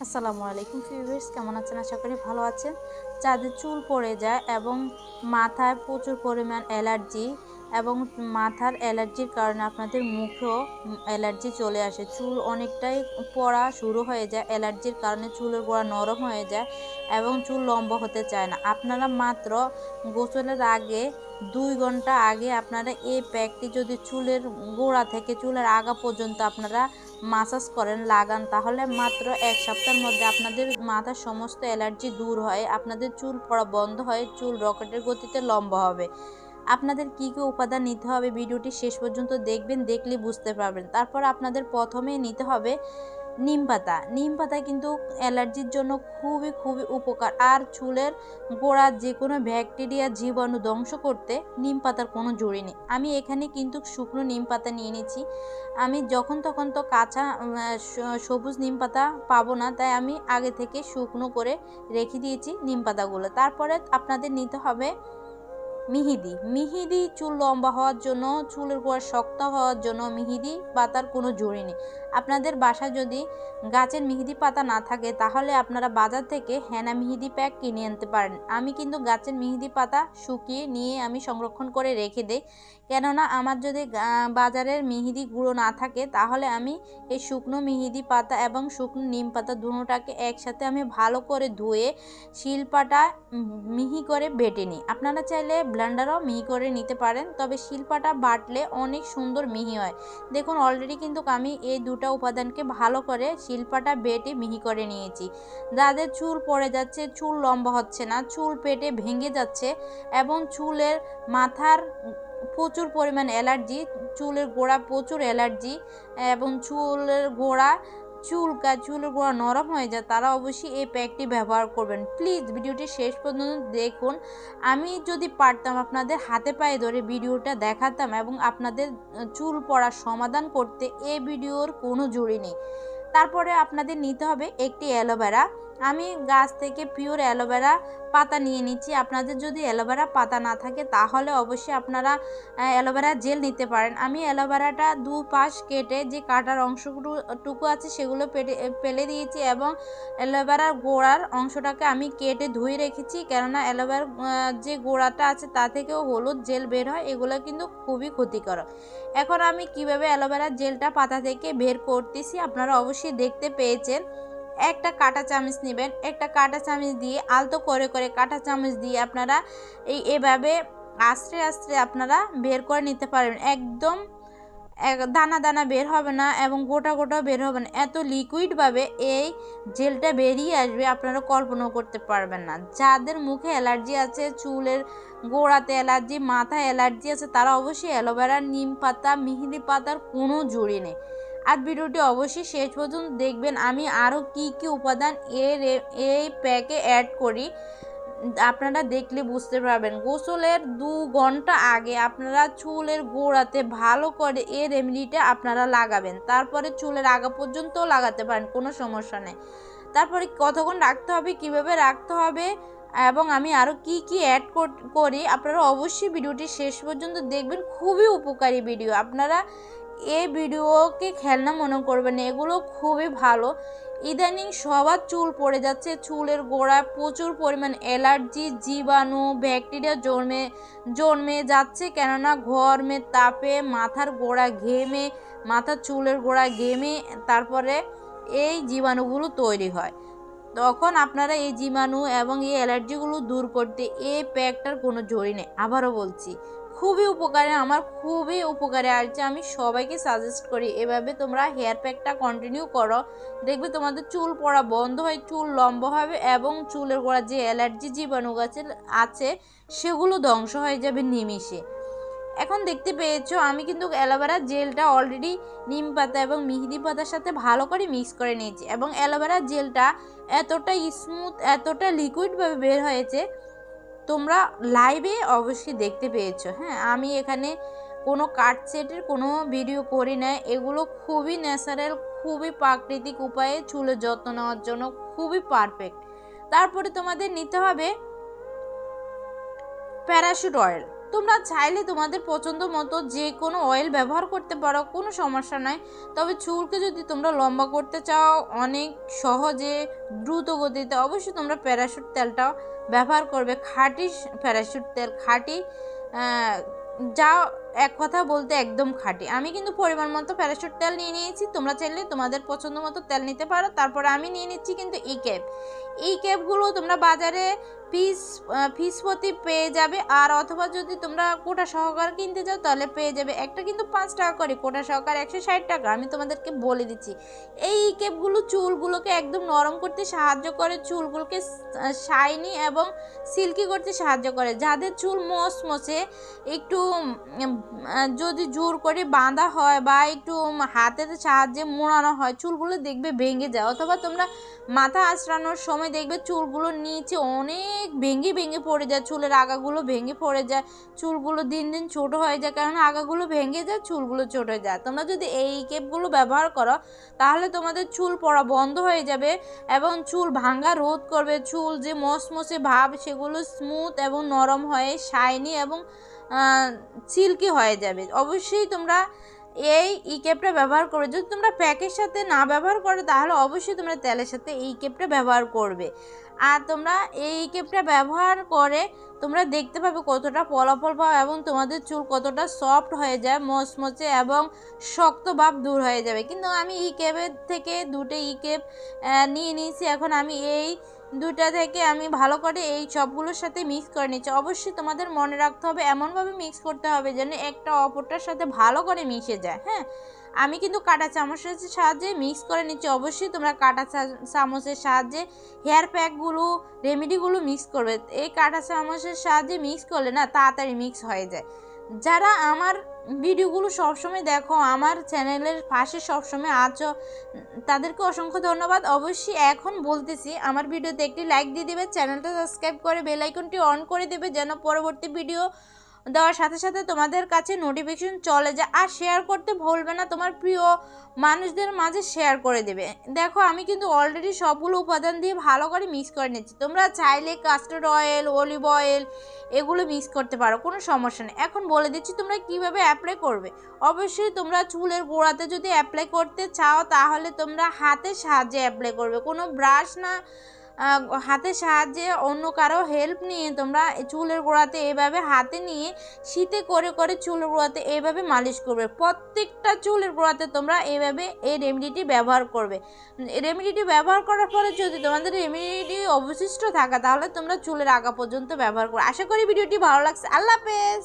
আসসালামু আলাইকুম ফিউভার্স কেমন আছেন? আশা করি ভালো আছেন। যাদের চুল পড়ে যায় এবং মাথায় প্রচুর পরিমাণ অ্যালার্জি এবং মাথার অ্যালার্জির কারণে আপনাদের মুখেও অ্যালার্জি চলে আসে। চুল অনেকটাই পড়া শুরু হয়ে যায়, অ্যালার্জির কারণে চুলের গোড়া নরম হয়ে যায় এবং চুল লম্বা হতে চায় না। আপনারা মাত্র গোসলের আগে দুই ঘণ্টা আগে আপনারা এই প্যাকটি যদি চুলের গোড়া থেকে চুলের আগা পর্যন্ত আপনারা মাসাজ করেন, লাগান, তাহলে মাত্র এক সপ্তাহের মধ্যে আপনাদের মাথার সমস্ত অ্যালার্জি দূর হয়, আপনাদের চুল পড়া বন্ধ হয়, চুল রকেটের গতিতে লম্বা হবে। আপনাদের কী কী উপাদান নিতে হবে, ভিডিওটি শেষ পর্যন্ত দেখবেন দেখলে বুঝতে পারবেন। তারপর আপনাদের প্রথমেই নিতে হবে নিম পাতা। নিম পাতা কিন্তু অ্যালার্জির জন্য খুবই খুবই উপকার। আর চুলের গোড়ার যে কোনো ব্যাকটেরিয়া জীবাণু ধ্বংস করতে নিম পাতার কোনো জড়ি নেই। আমি এখানে কিন্তু শুকনো নিম পাতা নিয়ে নিয়েছি আমি যখন তখন তো কাঁচা সবুজ নিম পাতা পাবো না, তাই আমি আগে থেকে শুকনো করে রেখে দিয়েছি নিম পাতাগুলো। তারপরে আপনাদের নিতে হবে মিহিদি। মিহিদি চুল লম্বা হওয়ার জন্য, চুলের গোড়া শক্ত হওয়ার জন্য মিহিদি পাতার কোনো জড়ি নেই। আপনাদের বাসায় যদি গাছের মিহিদি পাতা না থাকে, তাহলে আপনারা বাজার থেকে হেনা মিহিদি প্যাক কিনে আনতে পারেন। আমি কিন্তু গাছের মিহিদি পাতা শুকিয়ে নিয়ে আমি সংরক্ষণ করে রেখে দেই। কেননা, আমার যদি বাজারের মিহিদি গুঁড়ো না থাকে, তাহলে আমি এই শুকনো মিহিদি পাতা এবং শুকনো নিম পাতা দুটোটাকে একসাথে আমি ভালো করে ধুয়ে শিলপাটা মিহি করে বেটে নিই। আপনারা চাইলে ব্লেন্ডারও মিহি করে নিতে পারেন, তবে শিল্পাটা বাটলে অনেক সুন্দর মিহি হয়। দেখুন অলরেডি কিন্তু আমি এই দুটা উপাদানকে ভালো করে শিল্পাটা বেটে মিহি করে নিয়েছি। যাদের চুল পড়ে যাচ্ছে, চুল লম্বা হচ্ছে না, চুল পেটে ভেঙে যাচ্ছে এবং চুলের মাথার প্রচুর পরিমাণ অ্যালার্জি, চুলের গোড়া প্রচুর অ্যালার্জি এবং চুলের গোড়া চুলকা চুলের গোড়া নরম হয়ে যায়, তারা অবশ্যই এই প্যাকটি ব্যবহার করবেন। প্লিজ ভিডিওটি শেষ পর্যন্ত দেখুন। আমি যদি পারতাম আপনাদের হাতে পায়ে ধরে ভিডিওটা দেখাতাম এবং আপনাদের চুল পড়ার সমাধান করতে এই ভিডিওর কোনো জুড়ি নেই। তারপরে আপনাদের নিতে হবে একটি অ্যালোভেরা। আমি গাছ থেকে পিওর অ্যালোভেরা পাতা নিয়ে নিচ্ছি। আপনাদের যদি অ্যালোভেরা পাতা না থাকে, তাহলে অবশ্যই আপনারা অ্যালোভেরা জেল নিতে পারেন। আমি অ্যালোভেরাটা দু পাশ কেটে যে কাটার অংশটুকু আছে, সেগুলো পেটে ফেলে দিয়েছি এবং অ্যালোভেরার গোড়ার অংশটাকে আমি কেটে ধুয়ে রেখেছি। কেননা অ্যালোভেরার যে গোড়াটা আছে, তা থেকেও হলুদ জেল বের হয়, এগুলো কিন্তু খুবই ক্ষতিকর। এখন আমি কীভাবে অ্যালোভেরার জেলটা পাতা থেকে বের করতেছি, আপনারা অবশ্যই দেখতে পেয়েছেন। একটা কাঁটা চামচ নেবেন, একটা কাঁটা চামচ দিয়ে আলতো করে করে কাঁটা চামচ দিয়ে আপনারা এই এভাবে আস্তে আস্তে আপনারা বের করে নিতে পারবেন। একদম এক দানা দানা বের হবে না এবং গোটা গোটাও বের হবে না। এত লিকুইডভাবে এই জেলটা বেরিয়ে আসবে আপনারা কল্পনাও করতে পারবেন না। যাদের মুখে অ্যালার্জি আছে, চুলের গোড়াতে অ্যালার্জি, মাথায় অ্যালার্জি আছে, তারা অবশ্যই অ্যালোভেরা নিম পাতা মিহিদি পাতার কোনো জুড়ি নেই। আর ভিডিওটি অবশ্যই শেষ পর্যন্ত দেখবেন। আমি আরও কি কি উপাদান এর এই প্যাকে অ্যাড করি, আপনারা দেখলে বুঝতে পারবেন। গোসলের দু ঘণ্টা আগে আপনারা চুলের গোড়াতে ভালো করে এ রেমেডিটা আপনারা লাগাবেন। তারপরে চুলের আগা পর্যন্তও লাগাতে পারেন, কোনো সমস্যা নেই। তারপরে কতক্ষণ রাখতে হবে, কীভাবে রাখতে হবে, এবং আমি আরও কি কি অ্যাড করি আপনারা অবশ্যই ভিডিওটি শেষ পর্যন্ত দেখবেন। খুবই উপকারী ভিডিও আপনারা এই ভিডিওকে খেলনা মনে করবেন এগুলো খুবই ভালো। ইদানিং সবার চুল পড়ে যাচ্ছে, চুলের গোড়ায় প্রচুর পরিমাণ অ্যালার্জি, জীবাণু, ব্যাকটেরিয়া জন্মে জন্মে যাচ্ছে কেননা গরমের তাপে, মাথার গোড়া ঘেমে, মাথার চুলের গোড়া ঘেমে, তারপরে এই জীবাণুগুলো তৈরি হয়। তখন আপনারা এই জীবাণু এবং এই অ্যালার্জিগুলো দূর করতে এই প্যাকটার কোনো জড়ি নেই। আবারও বলছি খুবই উপকারে, আমার খুবই উপকারে। আসছে আমি সবাইকে সাজেস্ট করি, এভাবে তোমরা হেয়ার প্যাকটা কন্টিনিউ করো। দেখবে তোমাদের চুল পড়া বন্ধ হয়, চুল লম্বা হবে এবং চুলের গোড়া যে অ্যালার্জি জীবাণু গাছে আছে, সেগুলো ধ্বংস হয়ে যাবে নিমিষে। এখন দেখতে পেয়েছ, আমি কিন্তু অ্যালোভেরা জেলটা অলরেডি নিম পাতা এবং মিহিদি পাতার সাথে ভালো করে মিক্স করে নিয়েছি এবং অ্যালোভেরা জেলটা এতটা স্মুথ এতটা লিকুইডভাবে বের হয়েছে তোমরা লাইভে অবশ্যই দেখতে পেয়েছ। হ্যাঁ আমি এখানে কোনো কাট সেটের কোনো ভিডিও করি না। এগুলো খুবই ন্যাচারাল খুবই প্রাকৃতিক উপায়ে চুলের যত্ন নেওয়ার জন্য খুবই পারফেক্ট তারপরে তোমাদের নিতে হবে প্যারাশুট অয়েল তোমরা চাইলে তোমাদের পছন্দ মতো যে কোনো অয়েল ব্যবহার করতে পারো, কোনো সমস্যা নাই। তবে চুলকে যদি তোমরা লম্বা করতে চাও, অনেক সহজে দ্রুত গতিতে অবশ্যই তোমরা প্যারাশুট তেলটা ব্যবহার করবে, খাঁটি প্যারাশুট তেল, খাঁটি যা এক কথা বলতে একদম খাঁটি। আমি কিন্তু পরিমাণ মতো প্যারাশুট তেল নিয়ে নিয়েছি, তোমরা চাইলে তোমাদের পছন্দ মতো তেল নিতে পারো, তারপরে আমি নিয়ে নিচ্ছি কিন্তু ই ক্যাপ এই ক্যাপগুলো তোমরা বাজারে পিস পিস প্রতি পেয়ে যাবে। আর অথবা যদি তোমরা কোটা সহকার কিনতে যাও তাহলে পেয়ে যাবে। একটা কিন্তু পাঁচ টাকা করে, কোটা সহকার একশো ষাট টাকা। আমি তোমাদেরকে বলে দিচ্ছি, এই ক্যাপগুলো চুলগুলোকে একদম নরম করতে সাহায্য করে, চুলগুলোকে শাইনি এবং সিল্কি করতে সাহায্য করে। যাদের চুল মচমচে একটু যদি জোর করে বাঁধা হয় বা একটু হাতের সাহায্যে মোড়ানো হয়, চুলগুলো দেখবে ভেঙে যায়। অথবা তোমরা মাথা আঁচড়ানোর সময় দেখবে চুলগুলো নিচে অনেক ভেঙে ভেঙে পড়ে যায়, চুলের আগাগুলো ভেঙে পড়ে যায়, চুলগুলো দিন দিন ছোট হয়ে যায় কারণ আগাগুলো ভেঙে যায়, চুলগুলো ছোট হয়ে যায়। তোমরা যদি এই কেপগুলো ব্যবহার করো, তাহলে তোমাদের চুল পড়া বন্ধ হয়ে যাবে এবং চুল ভাঙা রোধ করবে। চুল যে মসমসে ভাব, সেগুলো স্মুথ এবং নরম হয়ে, শাইনি এবং সিল্কি হয়ে যাবে। অবশ্যই তোমরা এই ই কেপটা ব্যবহার করবে। যদি তোমরা প্যাকের সাথে না ব্যবহার করো, তাহলে অবশ্যই তোমরা তেলের সাথে এই কেপটা ব্যবহার করবে। আর তোমরা এই কেপটা ব্যবহার করে তোমরা দেখতে পাবে কতটা ফলাফল পাও এবং তোমাদের চুল কতটা সফট হয়ে যায়, মচমচে এবং শক্ত ভাব দূর হয়ে যাবে। কিন্তু আমি ই কেপের থেকে দুটো ই কেপ নিয়ে নিয়েছি। এখন আমি এই দুটা থেকে আমি ভালো করে এই সবগুলোর সাথে মিক্স করে নিচ্ছি। অবশ্যই তোমাদের মনে রাখতে হবে, এমনভাবে মিক্স করতে হবে যেন একটা অপরটার সাথে ভালো করে মিশে যায় হ্যাঁ? আমি কিন্তু কাটা চামচের সাহায্যে মিক্স করে নিচ্ছি। অবশ্যই তোমরা কাটা চামচের সাহায্যে হেয়ার প্যাকগুলো রেমেডিগুলো মিক্স করবে। এই কাটা চামচের সাহায্যে মিক্স করলে না তাড়াতাড়ি মিক্স হয়ে যায়। যারা আমার ভিডিওগুলো সবসময় দেখো, আমার চ্যানেলের পাশে সবসময় আছো। তাদেরকে অসংখ্য ধন্যবাদ। অবশ্যই এখন বলতেছি, আমার ভিডিওতে একটি লাইক দিয়ে দেবে, চ্যানেলটা সাবস্ক্রাইব করে বেলাইকনটি অন করে দেবে, যেন পরবর্তী ভিডিও দেওয়ার সাথে সাথে তোমাদের কাছে নোটিফিকেশন চলে যায়। আর শেয়ার করতে ভুলবে না, তোমার প্রিয় মানুষদের মাঝে শেয়ার করে দেবে। দেখো, আমি কিন্তু অলরেডি সবগুলো উপাদান দিয়ে ভালো করে মিক্স করে নিচ্ছি তোমরা চাইলে কাস্টার্ড অয়েল অলিভ অয়েল এগুলো মিক্স করতে পারো, কোনো সমস্যা নেই। এখন বলে দিচ্ছি তোমরা কীভাবে অ্যাপ্লাই করবে। অবশ্যই তোমরা চুলের গোড়াতে যদি অ্যাপ্লাই করতে চাও, তাহলে তোমরা হাতের সাহায্যে অ্যাপ্লাই করবে। কোনো ব্রাশ না হাতের সাহায্যে অন্য কারও হেল্প নিয়ে তোমরা চুলের গোড়াতে এভাবে হাতে নিয়ে শীতে করে করে চুলের গোড়াতে এইভাবে মালিশ করবে। প্রত্যেকটা চুলের গোড়াতে তোমরা এইভাবে এই রেমেডিটি ব্যবহার করবে। রেমেডিটি ব্যবহার করার পরে যদি তোমাদের রেমেডিটি অবশিষ্ট থাকে, তাহলে তোমরা চুলের আগা পর্যন্ত ব্যবহার করো। আশা করি ভিডিওটি ভালো লাগছে। আল্লাহ হাফেজ!